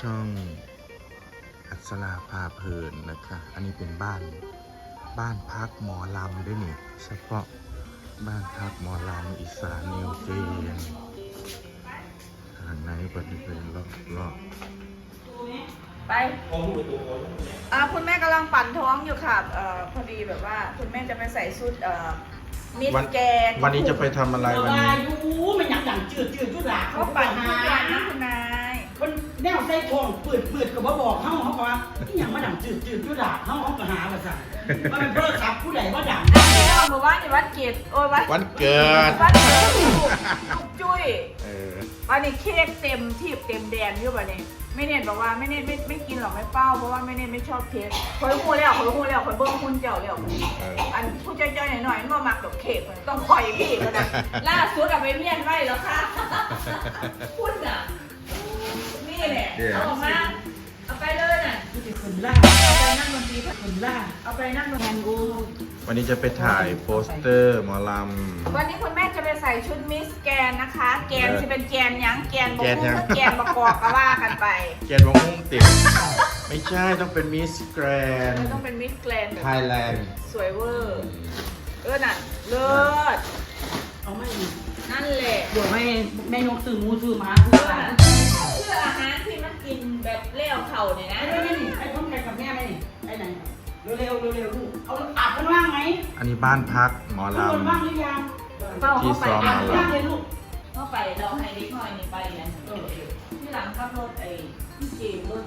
ช่องอัศราพาเพลินนะคะ อันนี้เป็นบ้านบ้านพักหมอลำด้วยนี่ เฉพาะบ้านพักหมอลำอีสานนิวเจนทางในก็จะเป็นรอบรอบไปอ่าคุณแม่กำลังปั่นท้องอยู่ค่ะเอ่อพอดีแบบว่า คุณแม่จะไปใส่ชุดเอ่อมิดวันแกนวันนี้จะไปทำอะไรแต่วันว่านี้อยู่มันอยากดังจืดจืดจุดหลาเขาปั่นทุกอย่างนะคุณนายมัน แนวใส่ทองปืดปืดก็บ่บอกเฮาเฮาก็ว่าอีหยังมาดังจืดจืดจุดหลาเฮาเฮาก็หาว่าซั่นว่ามันเพิ่นขับผู้ใดว่าดังอันนี้เราเมื่อวานนี่วัดเกียรติโอ้ยวัดวันเกิด วัดเกิดลูกลูกจุ้ยเออ วันนี้เค้กเต็มที่เต็มแดนอยู่ป่ะเนี่ยไม่เน็ตบอกว่าไม่เน็ตไม่ไม่กินหรอกไม่เป้าเพราะว่าไม่เน็ตไม่ชอบเค้กคอยหูแล้วคอยหูแล้วคอยเบิ้งคุณเจ้าแล้วเออ อันผู้ใจๆหน่อยๆมันมามักดอกเค้กต้องคอยพี่ก็ได้ล่าสุดอะไปเมียนไว้แล้วค่ะคุณอะ นี่แหละเอาออกมาเอาไปเลยน่ะมันจะขึ้นล่าเอาไปนั่งดนตรีขึ้นล่าเอาไปนั่งดนตรีวันนี้จะไปถ่ายโปสเตอร์หมอลวันนี้คุณแม่จะไปใส่ชุดมิสแกนนะคะ แกนเออจะเป็นแกนหยังแกนบกแกนหยัคุ้งงแกนประกอบก็ว่ากันไปำแกนวงหุ้มติดไม่ใช่ต้องเป็นมิสแกรนมันต้องเป็นมิสแกรนแบบไทยแลนด์สวยเวอร์เออน่ะเลิศเอาไม่อีกนั่นแหละเดี๋ยวให้แม่นกซื้อหมูซื้อหมาเอซื้อ อหลาน่ะนเพื่ออาหารที่มันกินแบบเลี้ยวเข่าเนี่ยนะไอ้แม่นี่ไอ้คนแก่กับแม่ไหมนี่ไอ้ไหนเร็วๆเร็วๆลูกเอาอาบกันว่างไหมอันนี้บ้านพักหมอทุกลคนว่างหรือยังเฝ้าเข้าไปที่ซ้อมอะมาว่างเลยลูกเข้าไปเราให้เด็กหน่อยนี่ไปเนี่ยเออที่หลังขับรถไอ้ที่เกมร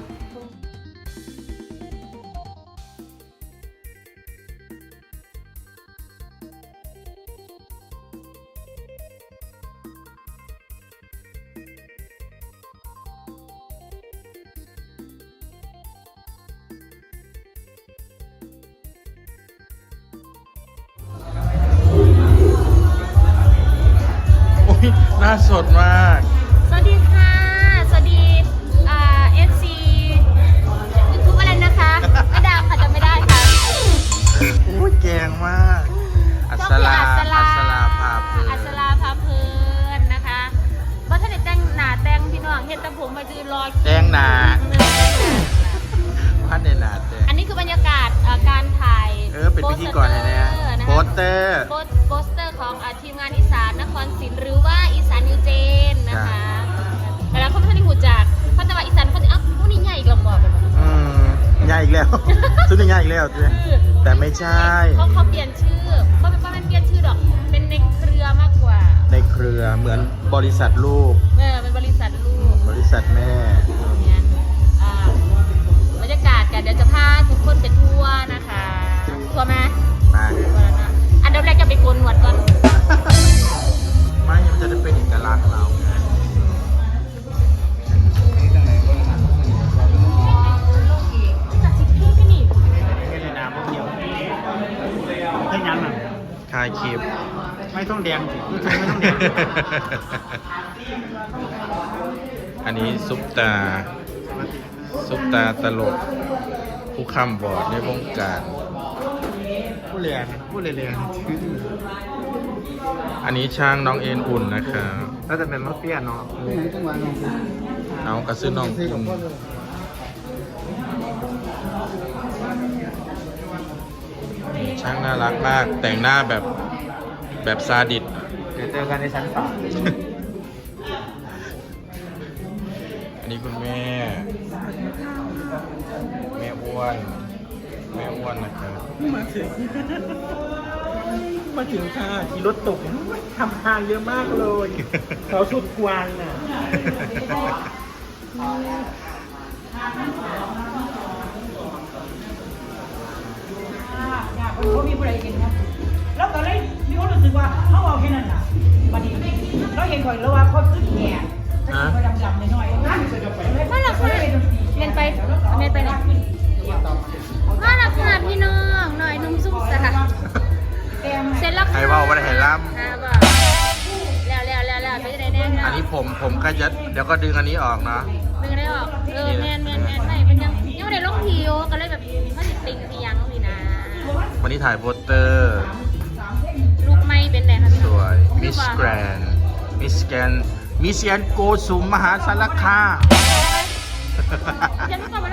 หน่าสดมาก สวัสดีค่ะ สวัสดีอ่าเอฟซีทุกอะไรนะคะไม่ดาวค่ะจะไม่ได้ค่ะโอ้ยแกงมาก อัศราช่องคืออัศราอัศราพาเพลินอัศราพาเพลินนะคะว่าถ้าได้แต่งหน้าแต่งพี่น้องเห็นแตะผมมาจือรอคิวแจ้งหนาพันในหนาแต่อันนี้คือบรรยากาศอ่าการถ่ายเออเป็นพิธีกรเลยนะโปสเตอร์โปสโปสเตอร์ ของอ่าทีมงานอีสานนครศรีหรือว่าอีสานนิวเจนนะคะเวลาเขาไม่ทันได้หูจักเขาจะว่าอีสานเขาจะอ้าวพวกนี้ใหญ่อีกลำบอกแบบอืมใหญ่อีกแล้ว ชุดนี้ใหญ่อีกแล้วจ้ะแต่ไม่ใช่ เขาเขาเปลี่ยนชื่อเขาเป็นว่ามันเปลี่ยนชื่อดอก เป็นในเครือมากกว่า ในเครือเหมือนบริษัทลูก เออเป็นบริษัทลูก บริษัทแม่ ถ่ายคลิปไม่ต้องแดงสิไม่ต้องแดง อันนี้ซุปตา ซุปตาตลก ผู้คำบอดในวงการ ผู้เรียนผู้เรียนคืออันนี้ช่างน้องเอ็นอุ่นนะครับแล้วจะเป็นมะเฟียเนาะจังหวะน้องเอากระซื้อน้องอุ่น ช่างน่ารักมาก แต่งหน้าแบบแบบซาดิสเดี๋ยวเจอกันในชั้นสามอันนี้คุณแม่ แม่อ้วน แม่อ้วนนะครับ มาถึง มาถึงค่ะขี่รถตกทำทานเยอะมากเลยเขาสุดกวางน่ะ คนเขามีผู้ใดเห็นนะแล้วก็เลยมีคนรู้สึกว่าเขาเอาแค่นั้นน่ะบัดนี้เราเห็นข่อยแล้วว่าเขาขึ้นแง่ถ้าข่อยดำๆหน่อยๆนั่นจะไปว่าราคาเรียนไปเรียนไปไหนว่าราคาพี่น้องหน่อยนุ่มซุ่มสะเสร็จแล้วค่ะให้เว้าบ่ได้ให้ล้ำอ่าบอกแล้วแล้วแล้วแล้วไปจะได้แน่นอันนี้ผมผมก็จะเดี๋ยวก็ดึงอันนี้ออกเนาะดึงได้ออกเออแมนแมนแมนไม่เป็นยังยังไม่ได้ลงผิวก็เลยแบบมันติดติ่งอีหยังนี่นะวั นนี้ถ่ายโปสเตอร์ ลูกไม่เป็นไรคะพี่สน้องวย มิสแกรนมิสแกนมิสแกนโกสุมมหาสารคาม ฉันก่อนมาต้องเธอเนี่ย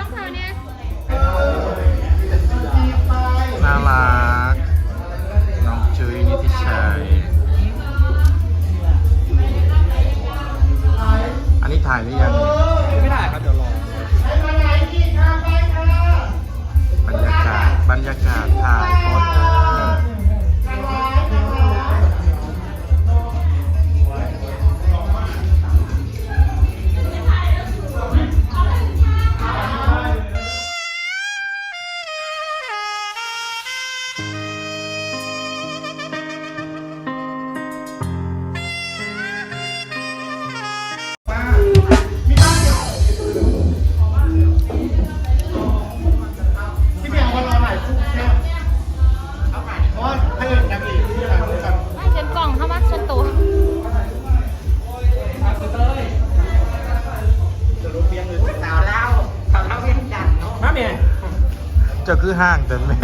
น่า จะคือห้างแต่แม่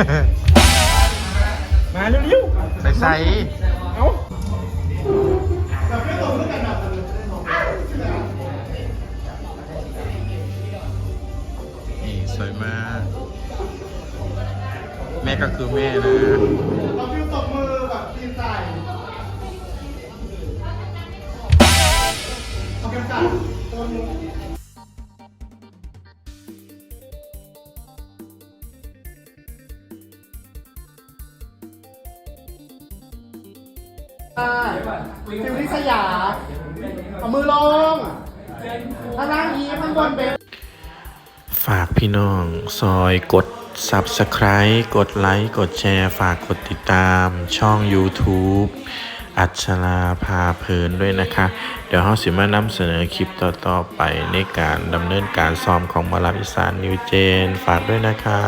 มาเร็วไปใส่ๆ เอ้านี่สวยมาก แม่ก็คือแม่นะเราฟิวตบมือแบบดีใจเอากันจัดตัวนึง ฟิวนิสยาเอามือลงข้างล่งยิ้มข้างบนเป็นฝากพี่น้องซอยกด Subscribe กดไลค์กดแชร์ฝากกดติดตามช่อง YouTube อัชราพาเพลินด้วยนะคะ เดี๋ยวเราสิมานำเสนอคลิปต่อ ๆ ไปในการดำเนินการซ้อมของหมอลำอีสานนิวเจน ฝากด้วยนะคะ